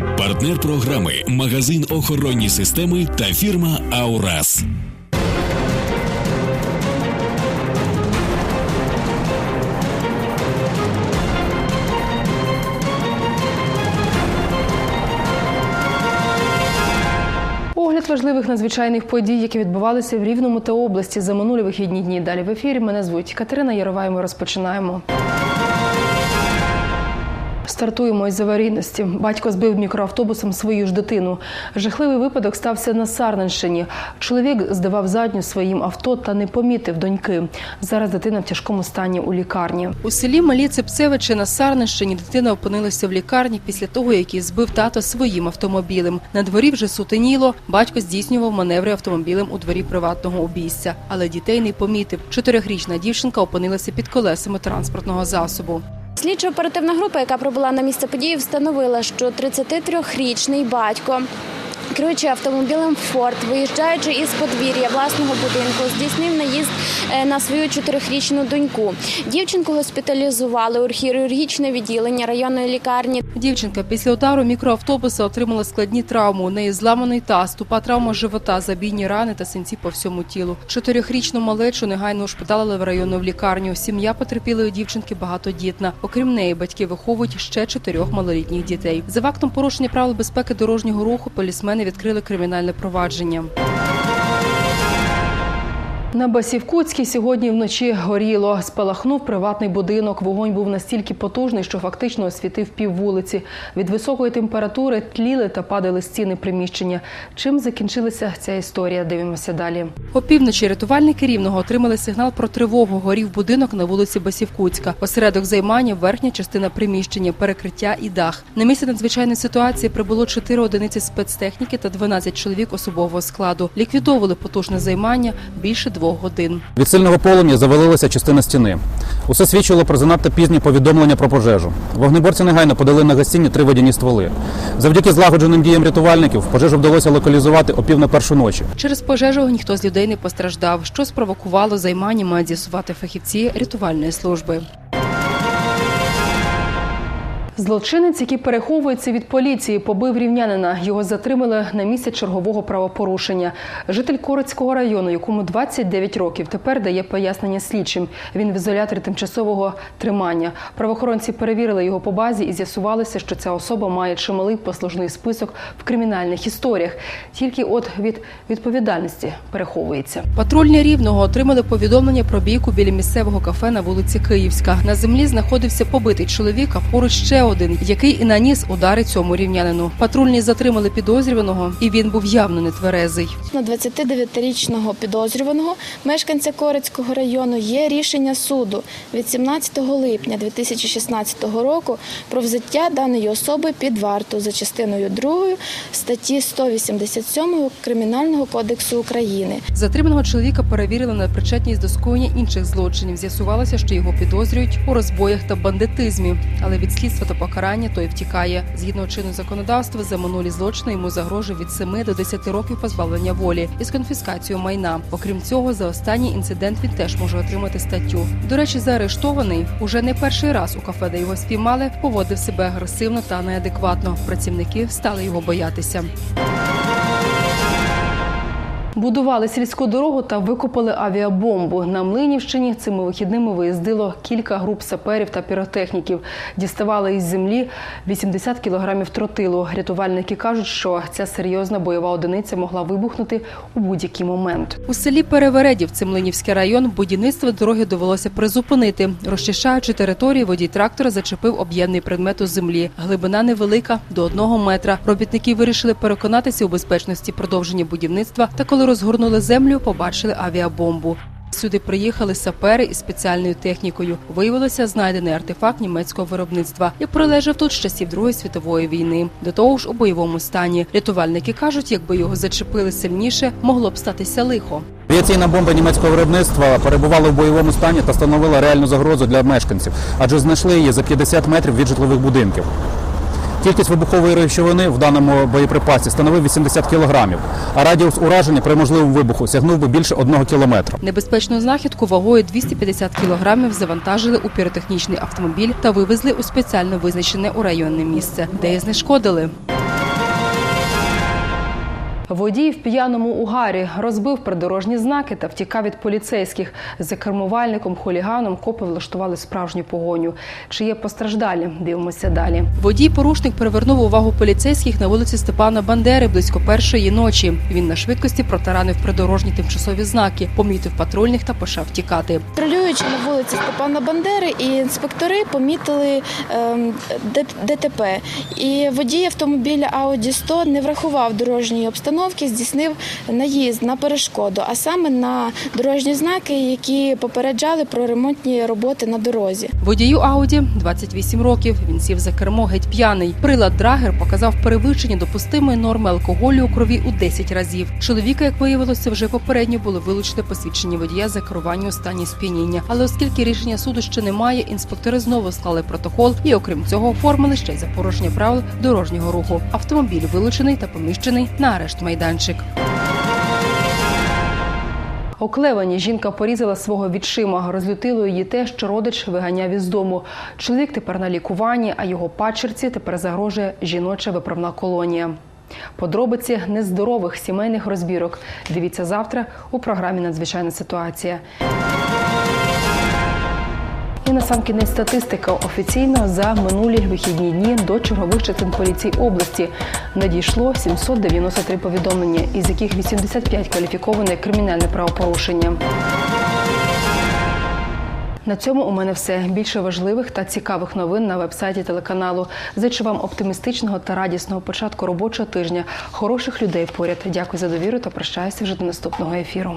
Партнер програми магазин охоронні системи та фірма Аурас. Огляд важливих надзвичайних подій, які відбувалися в Рівному та області за минулі вихідні дні. Далі в ефірі мене звуть Катерина Ярова. і Ми розпочинаємо. Стартуємо із аварійності. Батько збив мікроавтобусом свою ж дитину. Жахливий випадок стався на Сарненщині. Чоловік здавав задню своїм авто та не помітив доньки. Зараз дитина в тяжкому стані у лікарні. У селі Малі Цепцевичі на Сарненщині дитина опинилася в лікарні після того, як її збив тато своїм автомобілем. На дворі вже сутеніло. Батько здійснював маневри автомобілем у дворі приватного обійстя, але дітей не помітив. Чотирьохрічна дівчинка опинилася під колесами транспортного засобу. Слідчо-оперативна група, яка прибула на місце події, встановила, що 33-річний батько, керуючи автомобілем Форд, виїжджаючи із подвір'я власного будинку, здійснив наїзд е, на свою чотирьохрічну доньку. Дівчинку госпіталізували у хірургічне відділення районної лікарні. Дівчинка після удару мікроавтобуса отримала складні травми. У неї зламаний таз, тупа травма живота, забійні рани та синці по всьому тілу. Чотирьохрічну малечу негайно ушпиталили в районну лікарню. Сім'я потерпілої дівчинки багатодітна. Окрім неї, батьки виховують ще чотирьох малолітніх дітей. За фактом порушення правил безпеки дорожнього руху полісмени відкрили кримінальне провадження. На Басівкутській сьогодні вночі горіло. Спалахнув приватний будинок. Вогонь був настільки потужний, що фактично освітив пів вулиці. Від високої температури тліли та падали стіни приміщення. Чим закінчилася ця історія? Дивимося далі. Опівночі рятувальники рівного отримали сигнал про тривогу. Горів будинок на вулиці Басівкутська. Осередок займання, верхня частина приміщення, перекриття і дах. На місце надзвичайної ситуації прибуло 4 одиниці спецтехніки та 12 чоловік особового складу. Ліквідовували потужне займання більше двох годин. Від сильного полум'я завалилася частина стіни. Усе свідчило про занадто пізні повідомлення про пожежу. Вогнеборці негайно подали на гасіння три водяні стволи. Завдяки злагодженим діям рятувальників пожежу вдалося локалізувати о пів на першу ночі. Через пожежу ніхто з людей не постраждав. Що спровокувало займання, мають з'ясувати фахівці рятувальної служби. Злочинець, який переховується від поліції, побив рівнянина. Його затримали на місці чергового правопорушення. Житель Корицького району, якому 29 років, тепер дає пояснення слідчим. Він в ізоляторі тимчасового тримання. Правоохоронці перевірили його по базі і з'ясувалося, що ця особа має чималий послужний список в кримінальних історіях. Тільки от від відповідальності переховується. Патрульні рівного отримали повідомлення про бійку біля місцевого кафе на вулиці Київська. На землі знаходився побитий чоловік, а поруч ще один, який і наніс удари цьому рівнянину. Патрульні затримали підозрюваного, і він був явно нетверезий. На 29-річного підозрюваного мешканця Корицького району є рішення суду від 17 липня 2016 року про взяття даної особи під варту за частиною 2 статті 187 Кримінального кодексу України. Затриманого чоловіка перевірили на причетність до скоєння інших злочинів. З'ясувалося, що його підозрюють у розбоях та бандитизмі, але від слідства та покарання той втікає. Згідно чинного законодавства, за минулі злочини йому загрожує від 7 до 10 років позбавлення волі із конфіскацією майна. Окрім цього, за останній інцидент він теж може отримати статтю. До речі, заарештований уже не перший раз у кафе, де його спіймали, поводив себе агресивно та неадекватно. Працівники стали його боятися. Будували сільську дорогу та викопали авіабомбу. На Млинівщині цими вихідними виїздило кілька груп саперів та піротехніків. Діставали із землі 80 кілограмів тротилу. Рятувальники кажуть, що ця серйозна бойова одиниця могла вибухнути у будь-який момент. У селі Перевередів, Цемлинівський район, будівництво дороги довелося призупинити. Розчищаючи територію, водій трактора зачепив об'ємний предмет у землі. Глибина невелика до одного метра. Робітники вирішили переконатися у безпечності продовження будівництва. Та коли розгорнули землю, побачили авіабомбу. Сюди приїхали сапери із спеціальною технікою. Виявилося знайдений артефакт німецького виробництва і пролежав тут з часів Другої світової війни. До того ж, у бойовому стані. Рятувальники кажуть, якби його зачепили сильніше, могло б статися лихо. Авіаційна бомба німецького виробництва перебувала в бойовому стані та становила реальну загрозу для мешканців, адже знайшли її за 50 метрів від житлових будинків. Кількість вибухової речовини в даному боєприпасі становив 80 кілограмів, а радіус ураження при можливому вибуху сягнув би більше одного кілометра. Небезпечну знахідку вагою 250 кілограмів завантажили у піротехнічний автомобіль та вивезли у спеціально визначене у районне місце, де її знешкодили. Водій в п'яному угарі розбив придорожні знаки та втікав від поліцейських. За кермувальником хуліганом копи влаштували справжню погоню. Чи є постраждалі? Дивимося далі. Водій-порушник привернув увагу поліцейських на вулиці Степана Бандери близько першої ночі. Він на швидкості протаранив придорожні тимчасові знаки, помітив патрульних та почав тікати. Патрулюючи на вулиці Степана Бандери, і інспектори помітили ем, ДТП. І водій автомобіля Audi 100 не врахував дорожньої обстановки, здійснив наїзд на перешкоду, а саме на дорожні знаки, які попереджали про ремонтні роботи на дорозі. Водію Ауді 28 років. Він сів за кермо геть п'яний. Прилад Драгер показав перевищення допустимої норми алкоголю у крові у 10 разів. Чоловіка, як виявилося, вже попередньо були вилучені посвідчення водія за керування у стані сп'яніння. Але оскільки рішення суду ще немає, інспектори знову склали протокол і, окрім цього, оформили ще й за порушення правил дорожнього руху. Автомобіль вилучений та поміщений на арешт майданчик. У Клевані жінка порізала свого відчима. Розлютило її те, що родич виганяв із дому. Чоловік тепер на лікуванні, а його падчерці тепер загрожує жіноча виправна колонія. Подробиці нездорових сімейних розбірок. Дивіться завтра у програмі Надзвичайна ситуація. І на сам кінець статистика офіційно за минулі вихідні дні до чергових частин поліції області надійшло 793 повідомлення, із яких 85 кваліфіковане кримінальне правопорушення. На цьому у мене все. Більше важливих та цікавих новин на вебсайті телеканалу. Зичу вам оптимістичного та радісного початку робочого тижня. Хороших людей поряд. Дякую за довіру та прощаюся вже до наступного ефіру.